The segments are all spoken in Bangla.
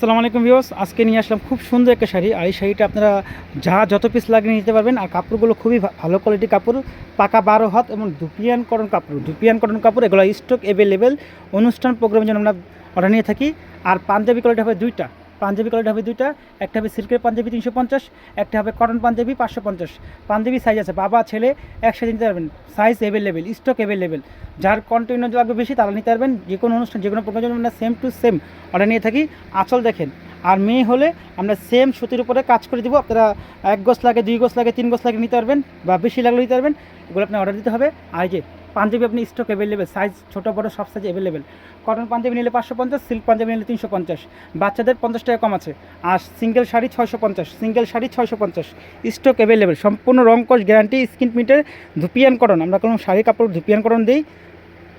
আসসালামু আলাইকুম ভিউস আজকে নিয়ে আসলাম খুব সুন্দর একটা শাড়ি। আর এই শাড়িটা আপনারা যা যত পিস লাগিয়ে নিতে পারবেন, আর কাপড়গুলো খুবই ভালো কোয়ালিটি কাপড়, পাকা বারো হাত এবং দুপিয়ান কটন কাপড়। দুপিয়ান কটন কাপড়, এগুলো স্টক অ্যাভেলেবেল অনুষ্ঠান প্রোগ্রামের জন্য আমরা অর্ডার নিয়ে থাকি। আর পাঞ্জাবি কোয়ালিটি হবে দুইটা। পাঞ্জাবি কোয়ালিটি হবে দুইটা, একটা হবে সিল্কের পাঞ্জাবি তিনশো পঞ্চাশ, একটা হবে কটন পাঞ্জাবি পাঁচশো পঞ্চাশ। পাঞ্জাবি সাইজ আছে, বাবা, ছেলে একসাথে নিতে পারবেন। সাইজ অ্যাভেলেবেল স্টক অ্যাভেলেবেল যার কন্টেনার লাগবে বেশি, তারা নিতে পারবেন। যে কোনো অনুষ্ঠান, যে কোনো জন্য আমরা সেম টু সেম অর্ডার নিয়ে থাকি। আঁচল দেখেন, আর মেয়ে হলে আমরা সেম সুতির উপরে কাজ করে দিব। আপনারা এক গোছ লাগে, দুই গোছ লাগে, তিন গোছ লাগে নিতে পারবেন বা বেশি লাগলে নিতে পারবেন। এগুলো আপনি অর্ডার দিতে হবে। আর যে পাঞ্জাবি আপনি স্টক অ্যাভেলেবেল সাইজ ছোটো, বড়, সব সাইজ অ্যাভেলেবেল কটন পাঞ্জাবি নিলে পাঁচশো পঞ্চাশ সিল্ক পাঞ্জাবি নিলে তিনশো পঞ্চাশ। বাচ্চাদের পঞ্চাশ টাকা কম আছে। আর সিঙ্গেল শাড়ি ছয়শো পঞ্চাশ সিঙ্গেল শাড়ি ছয়শো পঞ্চাশ। স্টক অ্যাভেলেবেল সম্পূর্ণ রং কস গ্যারান্টি স্কিন প্রিন্টের ধুপিয়ান করন আমরা কোনো শাড়ি, কাপড়, ধুপিয়ান করন দিই।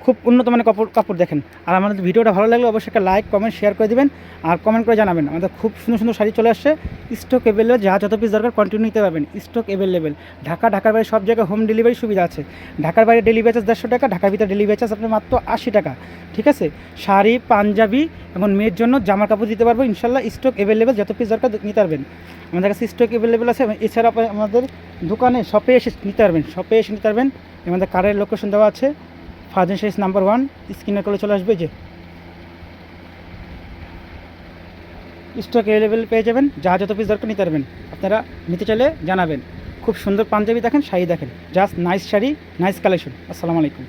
খুব উন্নত মানের কাপড় কাপড় দেখেন। আর আমাদের ভিডিওটা ভালো লাগলে, অবশ্যই একটা লাইক কমেন্ট শেয়ার করে দিবেন। আর কমেন্ট করে জানাবেন। আমাদের খুব সুন্দর সুন্দর শাড়ি চলে আসছে। স্টক অ্যাভেলেবেল যা যত পিস দরকার কন্টিনিউ নিতে পারবেন। স্টক অ্যাভেলেবেল ঢাকা, ঢাকার বাইরে সব জায়গায় হোম ডেলিভারি সুবিধা আছে। ঢাকার বাইরে ডেলিভারি চার্জ দেড়শো টাকা, ঢাকার ভিতরে ডেলিভারি চার্জ আপনার মাত্র আশি টাকা। ঠিক আছে? শাড়ি, পাঞ্জাবি, এবং মেয়ের জন্য জামা কাপড় দিতে পারব। ইনশাল্লাহ স্টক অ্যাভেলেবেল যত পিস দরকার নিতে পারবেন। আমাদের কাছে স্টক অ্যাভেলেবেল আছে এছাড়া আমাদের দোকানে শপে এসে নিতে পারবেন। শপে এসে নিতে পারবেন। আমাদের কারের লোকেশন দেওয়া আছে। ফার্জেন সাইজ নাম্বার ওয়ান, স্ক্রিনের কলে চলে আসবে যে স্টক অ্যাভেলেবেল পেয়ে যাবেন যা যত পিস দরকার নিতে পারবেন আপনারা নিতে চলে জানাবেন। খুব সুন্দর পাঞ্জাবি দেখেন, শাড়ি দেখেন। Just nice sari nice collection আসসালামু আলাইকুম।